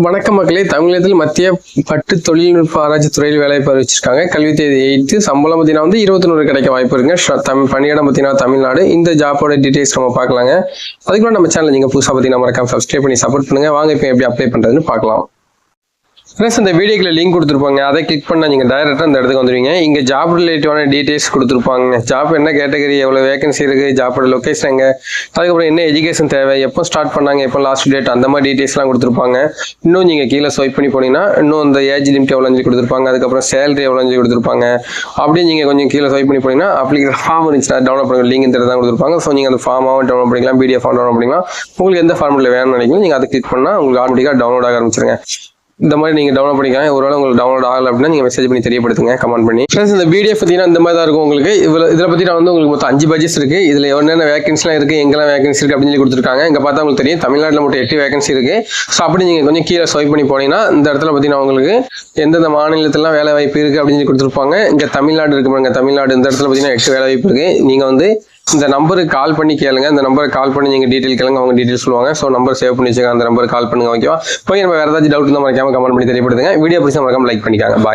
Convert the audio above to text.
வணக்கம் மக்களே. தமிழகத்தில் மத்திய பட்டு தொழில்நுட்ப ஆராய்ச்சி துறையில் பெற அறிவிச்சிருக்காங்க. கல்வி தேதி எயித்து சம்பளம் பார்த்தீங்கன்னா வந்து இருபத்தி நூறு கிடைக்க வாய்ப்பு இருக்குங்க. தமிழ் பணியிடம் பார்த்தீங்கன்னா தமிழ்நாடு. இந்த ஜாப்போட டீடைல்ஸ் நம்ம பார்க்கலாங்க. அதுக்குள்ள நம்ம சேனல் நீங்கள் புதுசாக பார்த்தீங்கன்னா மறக்காம சப்ஸ்கிரைப் பண்ணி சப்போர்ட் பண்ணுங்க. வாங்க இப்போ எப்படி அப்ளை பண்ணுறதுன்னு பார்க்கலாம். ஃப்ரெண்ட்ஸ் இந்த வீடியோக்கில் லிங்க் கொடுத்துருப்பாங்க. அதை கிளிக் பண்ணால் நீங்கள் டைரெக்டாக இந்த இடத்துக்கு வந்துடுவீங்க இங்கே ஜாப் ரிலேட்டிவான டீட்டெயில்ஸ் கொடுத்துருப்பாங்க. ஜாப் என்ன கேட்டகரி எவ்வளோ வேகன்சி இருக்குது ஜாப்போட லொக்கேஷன் எங்கே அதுக்கப்புறம் என்ன எஜுகேஷன் தேவை எப்போ ஸ்டார்ட் பண்ணாங்க எப்போ லாஸ்ட் டேட் அந்த மாதிரி டீட்டெயில்ஸ்லாம் கொடுத்துருப்பாங்க. இன்னும் நீங்கள் கீழே ஸ்வைப் பண்ணி போனீங்கன்னா இன்னும் இந்த ஏஜ் லிமிட் எவ்வளோ கொடுத்துருப்பாங்க அதுக்கப்புறம் சேலரி எவ்வளோ கொடுத்துருப்பாங்க. அப்படியே நீங்கள் கொஞ்சம் கீழே ஸ்வைப் பண்ணி போனீங்கன்னா அப்ளிகேஷன் ஃபார்ம் இருந்துச்சுன்னா டவுன்லோட் பண்ணுங்க. லிங்க் இந்த தான் கொடுத்துருப்பாங்க. ஸோ நீங்கள் அந்த ஃபார்மாகவும் டவுன்லோட் பண்ணிக்கலாம் பிடிஎஃப் டவுன்லோட் பண்ணிக்கலாம். உங்களுக்கு எந்த ஃபார்மெட்டில் வேணும்னு நினைக்கிறீங்க நீங்கள் அதை கிளிக் பண்ணால் உங்களுக்கு ஆட்டோமேட்டிக்காக டவுன்லோட் ஆக ஆரம்பிச்சிருங்க. இந்த மாதிரி நீங்கள் டவுன்லோட் பண்ணிக்கலாம் ஒருவேளை உங்களுக்கு டவுன்லோட் ஆகல அப்படின்னா நீங்கள் மெசேஜ் பண்ணி தெரியப்படுத்துங்க கமெண்ட் பண்ணி. ஃப்ரெண்ட்ஸ் இந்த பிடிஎஃப் பார்த்தீங்கன்னா இந்த மாதிரி தான் இருக்கும் உங்களுக்கு. இதில் இதில் பற்றி நான் வந்து உங்களுக்கு மொத்தம் அஞ்சு பட்ஜெட்ஸ் இருக்குது இதில் என்னென்ன வேகன்சிலாம் இருக்குது எங்கெல்லாம் வேகன்சி இருக்குது அப்படின்னு சொல்லி கொடுத்துருக்காங்க. இங்கே பார்த்தா உங்களுக்கு தெரியும் தமிழ்நாட்டில் மட்டும் எட்டு வேகன்சி இருக்குது ஸோ அப்படி நீங்கள் கொஞ்சம் கீழே ஸ்வைப் பண்ணி போனீங்கன்னா இந்த இடத்துல பார்த்தீங்கன்னா உங்களுக்கு எந்தெந்த மாநிலத்திலாம் வேலை வாய்ப்பு இருக்குது அப்படின்னு சொல்லி கொடுத்துருப்பாங்க. இங்கே தமிழ்நாடு இருக்கு பாருங்க தமிழ்நாடு இந்த இடத்துல பார்த்தீங்கன்னா எட்டு வேலை வாய்ப்பு இருக்குது நீங்கள் வந்து இந்த நம்பருக்கு கால் பண்ணி கேளுங்க. இந்த நம்பருக்கு கால் பண்ணி நீங்கள் டீட்டெயில் கேளுங்க. அவங்க டீட்டெயில் சொல்லுவாங்க. ஸோ நம்பர் சேவ் பண்ணி வச்சுக்கோங்க அந்த நம்பருக்கு கால் பண்ணுங்க ஓகேவா போய் நம்ம வேறு ஏதாச்சும் டவுட் இருந்தால் மறக்காம கமெண்ட் பண்ணி தெரியப்படுத்துங்க. வீடியோ பிடிச்சா மறக்காம லைக் பண்ணிக்காங்க. பாய்